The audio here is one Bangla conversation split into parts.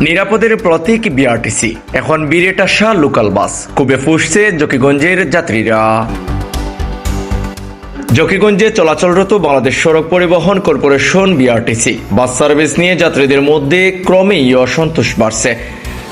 নিরাপদের প্রতীক বিআরটিসি এখন বিরেটা লোকাল বাস। খুবই ফুসছে জকিগঞ্জের যাত্রীরা। জকিগঞ্জে চলাচলরত বাংলাদেশ সড়ক পরিবহন কর্পোরেশন বিআরটিসি বাস সার্ভিস নিয়ে যাত্রীদের মধ্যে ক্রমেই অসন্তোষ বাড়ছে।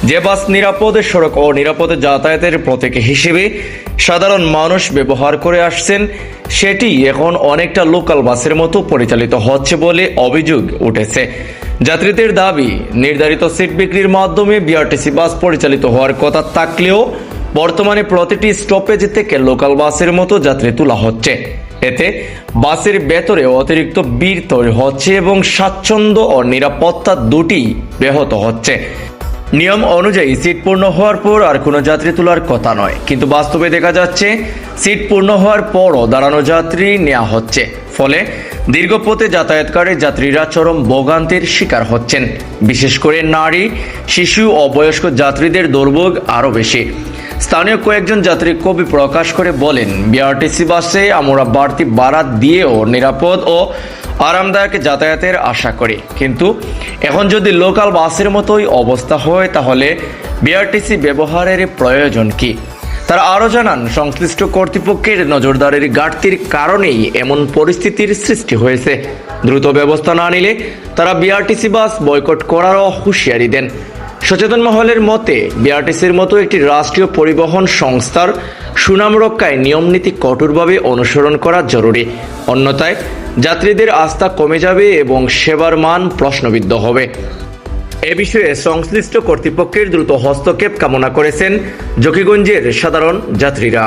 যে বাস নিরাপদে, সড়ক ও নিরাপদে যাতায়াতের প্রতীক হিসেবে সাধারণ মানুষ ব্যবহার করে আসছেন, সেটি এখন অনেকটা লোকাল বাসের মতো পরিচালিত হচ্ছে বলে অভিযোগ উঠেছে। যাত্রীদের দাবি, নির্ধারিত সিট বিক্রির মাধ্যমে বিআরটিসি বাস পরিচালিত হওয়ার কথা থাকলেও বর্তমানে প্রতিটি স্টপেজ থেকে লোকাল বাসের মতো যাত্রী তোলা হচ্ছে। এতে বাসের ভেতরে অতিরিক্ত ভিড় তৈরি হচ্ছে এবং স্বাচ্ছন্দ্য ও নিরাপত্তা দুটি ব্যাহত হচ্ছে। নিয়ম অনুযায়ী সিট পূর্ণ হওয়ার পর আর কোনো যাত্রী তোলার কথা নয়। কিন্তু বাস্তবে দেখা যাচ্ছে, সিট পূর্ণ হওয়ার পরও দাঁড়ানো যাত্রী নেওয়া হচ্ছে। ফলে দীর্ঘ পথে যাতায়াতকারী যাত্রীরা চরম ভোগান্তির শিকার হচ্ছেন। বিশেষ করে নারী, শিশু ও বয়স্ক যাত্রীদের দুর্ভোগ আরও বেশি। স্থানীয় কয়েকজন যাত্রী কবি প্রকাশ করে বলেন, বিআরটিসি বাসে আমরা বাড়তি ভাড়া দিয়েও নিরাপদ ও আরামদায়ক যাতায়াতের আশা করি। কিন্তু এখন যদি লোকাল বাসের মতোই অবস্থা হয়, তাহলে বিআরটিসি ব্যবহারের প্রয়োজন কি? তারা আরও জানান, সংশ্লিষ্ট কর্তৃপক্ষের নজরদারির ঘাটতির কারণেই এমন পরিস্থিতির সৃষ্টি হয়েছে। দ্রুত ব্যবস্থা না নিলে তারা বিআরটিসি বাস বয়কট করারও হুঁশিয়ারি দেন। সচেতন মহলের মতে, বিআরটিসির মতো একটি রাষ্ট্রীয় পরিবহন সংস্থার সুনাম রক্ষায় নিয়মনীতি কঠোরভাবে অনুসরণ করা জরুরি। অন্যথায়, যাত্রীদের আস্থা কমে যাবে এবং সেবার মান প্রশ্নবিদ্ধ হবে। এ বিষয়ে সংশ্লিষ্ট কর্তৃপক্ষের দ্রুত হস্তক্ষেপ কামনা করেছেন জকিগঞ্জের সাধারণ যাত্রীরা।